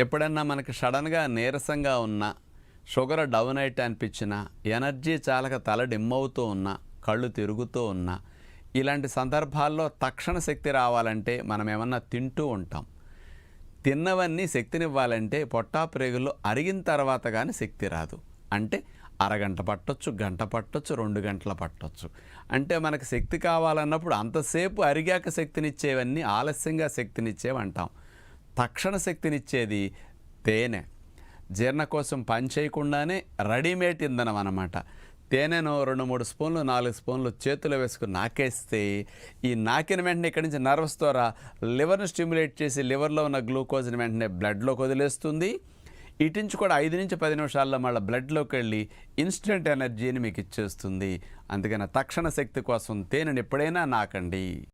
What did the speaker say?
ఎప్పుడన్నా మనకి సడన్గా నీరసంగా ఉన్నా షుగర్ డౌన్ అయితే అనిపించినా ఎనర్జీ చాలక తల డిమ్ అవుతూ ఉన్నా కళ్ళు తిరుగుతూ ఉన్నా ఇలాంటి సందర్భాల్లో తక్షణ శక్తి రావాలంటే మనం ఏమన్నా తింటూ ఉంటాం. తిన్నవన్నీ శక్తినివ్వాలంటే పొట్టా ప్రేగుల్లో అరిగిన తర్వాత కానీ శక్తి రాదు. అంటే అరగంట పట్టొచ్చు గంట పట్టొచ్చు రెండు గంటల పట్టొచ్చు. అంటే మనకు శక్తి కావాలన్నప్పుడు అంతసేపు అరిగాక శక్తినిచ్చేవన్నీ ఆలస్యంగా శక్తినిచ్చేవి అంటాం తక్షణ శక్తినిచ్చేది తేనె. జీర్ణ కోసం పని చేయకుండానే రెడీమేడ్ ఇంధనం అన్నమాట. తేనెను రెండు మూడు స్పూన్లు నాలుగు స్పూన్లు చేతిలో వేసుకుని నాకేస్తే ఈ నాకిన వెంటనే ఇక్కడి నుంచి నర్వస్ ద్వారా లివర్ను స్టిమ్యులేట్ చేసి లివర్లో ఉన్న గ్లూకోజ్ని వెంటనే బ్లడ్లోకి వదిలేస్తుంది ఇటు నుంచి కూడా ఐదు నుంచి పది నిమిషాల్లో మళ్ళీ బ్లడ్లోకి వెళ్ళి ఇన్స్టెంట్ ఎనర్జీని మీకు ఇచ్చేస్తుంది. అందుకని తక్షణ శక్తి కోసం తేనెను ఎప్పుడైనా నాకండి.